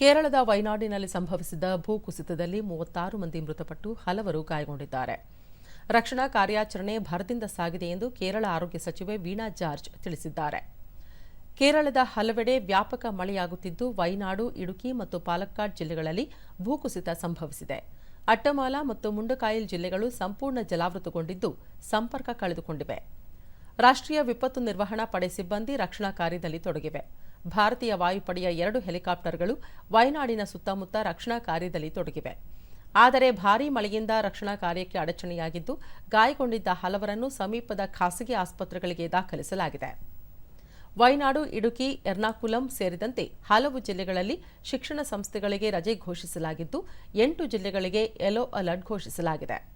ಕೇರಳದ ವೈನಾಡಿನಲ್ಲಿ ಸಂಭವಿಸಿದ ಭೂಕುಸಿತದಲ್ಲಿ ಮೂವತ್ತಾರು ಮಂದಿ ಮೃತಪಟ್ಟು ಹಲವರು ಗಾಯಗೊಂಡಿದ್ದಾರೆ. ರಕ್ಷಣಾ ಕಾರ್ಯಾಚರಣೆ ಭರದಿಂದ ಸಾಗಿದೆ ಎಂದು ಕೇರಳ ಆರೋಗ್ಯ ಸಚಿವೆ ವೀಣಾ ಜಾರ್ಜ್ ತಿಳಿಸಿದ್ದಾರೆ. ಕೇರಳದ ಹಲವೆಡೆ ವ್ಯಾಪಕ ಮಳೆಯಾಗುತ್ತಿದ್ದು, ವೈನಾಡು, ಇಡುಕಿ ಮತ್ತು ಪಾಲಕ್ಕಾಡ್ ಜಿಲ್ಲೆಗಳಲ್ಲಿ ಭೂಕುಸಿತ ಸಂಭವಿಸಿದೆ. ಅಟ್ಟಮಾಲ ಮತ್ತು ಮುಂಡಕಾಯಿಲ್ ಜಿಲ್ಲೆಗಳು ಸಂಪೂರ್ಣ ಜಲಾವೃತಗೊಂಡಿದ್ದು, ಸಂಪರ್ಕ ಕಳೆದುಕೊಂಡಿವೆ. ರಾಷ್ಟ್ರೀಯ ವಿಪತ್ತು ನಿರ್ವಹಣಾ ಪಡೆ ಸಿಬ್ಬಂದಿ ರಕ್ಷಣಾ ಕಾರ್ಯದಲ್ಲಿ ತೊಡಗಿವೆ. ಭಾರತೀಯ ವಾಯುಪಡೆಯ ಎರಡು ಹೆಲಿಕಾಪ್ಟರ್ಗಳು ವಯನಾಡಿನ ಸುತ್ತಮುತ್ತ ರಕ್ಷಣಾ ಕಾರ್ಯದಲ್ಲಿ ತೊಡಗಿವೆ. ಆದರೆ ಭಾರೀ ಮಳೆಯಿಂದ ರಕ್ಷಣಾ ಕಾರ್ಯಕ್ಕೆ ಅಡಚಣೆಯಾಗಿದ್ದು, ಗಾಯಗೊಂಡಿದ್ದ ಹಲವರನ್ನು ಸಮೀಪದ ಖಾಸಗಿ ಆಸ್ಪತ್ರೆಗಳಿಗೆ ದಾಖಲಿಸಲಾಗಿದೆ. ವಯನಾಡು, ಇಡುಕಿ, ಎರ್ನಾಕುಲಂ ಸೇರಿದಂತೆ ಹಲವು ಜಿಲ್ಲೆಗಳಲ್ಲಿ ಶಿಕ್ಷಣ ಸಂಸ್ಥೆಗಳಿಗೆ ರಜೆ ಘೋಷಿಸಲಾಗಿದ್ದು, ಎಂಟು ಜಿಲ್ಲೆಗಳಿಗೆ ಯೆಲ್ಲೋ ಅಲರ್ಟ್ ಘೋಷಿಸಲಾಗಿದೆ.